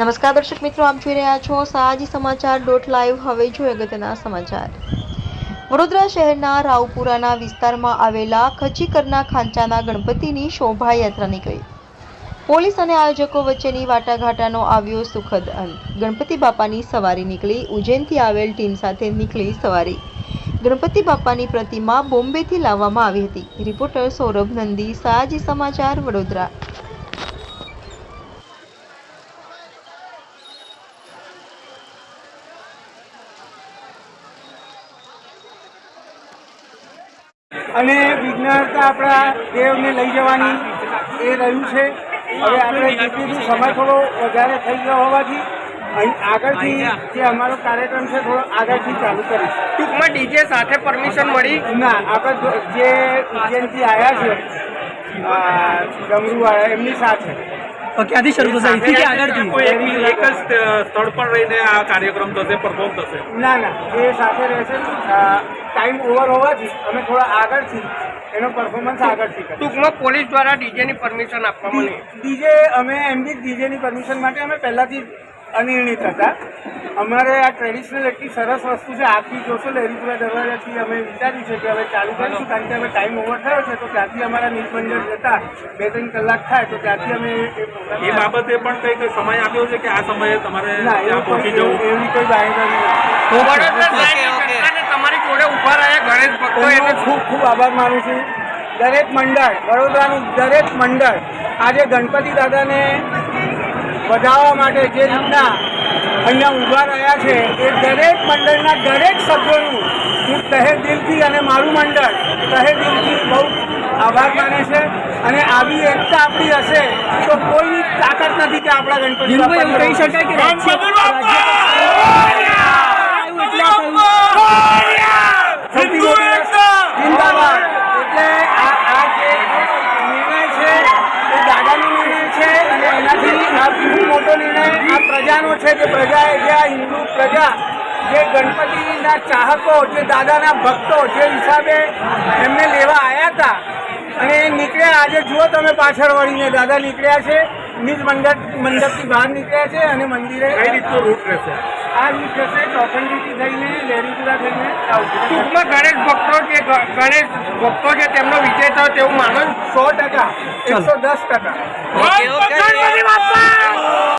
નમસ્કાર દર્શક મિત્રો, આપ જોઈ રહ્યા છો સાજી સમાચાર ડોટ લાઈવ હવે જોઈએ અગત્યના સમાચાર. વડોદરા શહેરના રાવપુરાના વિસ્તારમાં આવેલા ખચીકરના ખાંચાના ગણપતિની શોભાયાત્રા નીકળી. પોલીસ અને આયોજકો વચ્ચેની વાટાઘાટાનો આવ્યો સુખદ અંત. ગણપતિ બાપાની સવારી નીકળી, ઉજ્જૈનથી આવેલ ટીમ સાથે નીકળી સવારી. ગણપતિ બાપાની પ્રતિમા બોમ્બેથી લાવવામાં આવી હતી. રિપોર્ટર સૌરભ નંદી, સાજી સમાચાર વડોદરા. અને વિજ્ઞાનતા આપણા દેવને લઈ જવાની એ રહ્યું છે. હવે આપણે જેટલી સમય થોડો વધારે થઈ ગયો હોવાથી અહીં આગળથી જે અમારો કાર્યક્રમ છે થોડો આગળથી ચાલુ કરીશું. ટૂંકમાં ડીજે સાથે પરમિશન મળી? ના આપણે જે ઉજ્જૈનથી આવ્યા છે ડમરુવાળા એમની સાથે. ક્યાંથી શરૂ થશે? અહીંથી કે આગળથી? કોઈ એક જ સ્થળ પર રહીને આ કાર્યક્રમ થશે પરફોર્મ થશે? ના ના. એ સાથે રહેશે. ટાઈમ ઓવર હોવાથી અમે થોડા આગળથી એનો પરફોર્મન્સ આગળથી કરીશું. ટૂંકમાં પોલીસ દ્વારા ડીજેની પરમિશન આપવામાં નહીં. ડીજે અમે એમની ડીજેની પરમિશન માટે અમે પહેલાથી અનિર્ણિત હતા. અમારે આ ટ્રેડિશનલ એટલી સરસ વસ્તુ છે આપી જોશો લહેરીપુરા દરવાજાથી અમે વિચાર્યું છે કે હવે ચાલુ કરીશું કારણ કે અમે ટાઈમ ઓવર થયો છે તો ત્યાંથી અમારા નિર્બંધન જતા બે ત્રણ કલાક થાય તો ત્યાંથી અમે એ બાબતે પણ કંઈક સમય આપ્યો છે કે આ સમયે તમારે પહોંચી જવું? એવી કોઈ જનતાને તમારી જોડે ઊભા રહ્યા ગણેશ ભક્તો એને ખૂબ ખૂબ આભાર માનું છું. દરેક મંડળ વડોદરાનું દરેક મંડળ આજે ગણપતિ દાદાને વધાવવા માટે જે રીતના અહીંયા ઊભા રહ્યા છે એ દરેક મંડળના દરેક સભ્યોનું હું તહે દિલથી અને મારું મંડળ તહે દિલથી બહુ આભાર માને છે. અને આવી એકતા આપણી હશે તો કોઈની તાકાત નથી કે આપણા ગણપતિ કહી શકાય કે રાજ્ય આવ્યું એટલે આ થયું. સૌથી મોટી વસ્તુ જિંદાબાદ એટલે આ આ જે નિર્ણય છે એ દાદાનો નિર્ણય છે અને એનાથી આ ખૂબ મોટો નિર્ણય આ પ્રજાનો છે જે પ્રજાએ જે આ હિન્દુ પ્રજા જે ગણપતિના ચાહકો જે દાદાના ભક્તો જે હિસાબે એમને લેવા આવ્યા હતા અને એ નીકળ્યા. આજે જુઓ તમે પાછળ વળીને દાદા નીકળ્યા છે નિજ મંડપ મંડપથી બહાર નીકળ્યા છે અને મંદિરે કઈ રીતનો રૂટ રહેશે? આ રૂટ જશે ચોખંડીથી થઈને લેરીપુરા થઈને ટૂંકમાં ગણેશ ભક્તો જે ગણેશ ભક્તો છે તેમનો વિજય થયો તેવું માનો? સો ટકા એકસો દસ ટકા.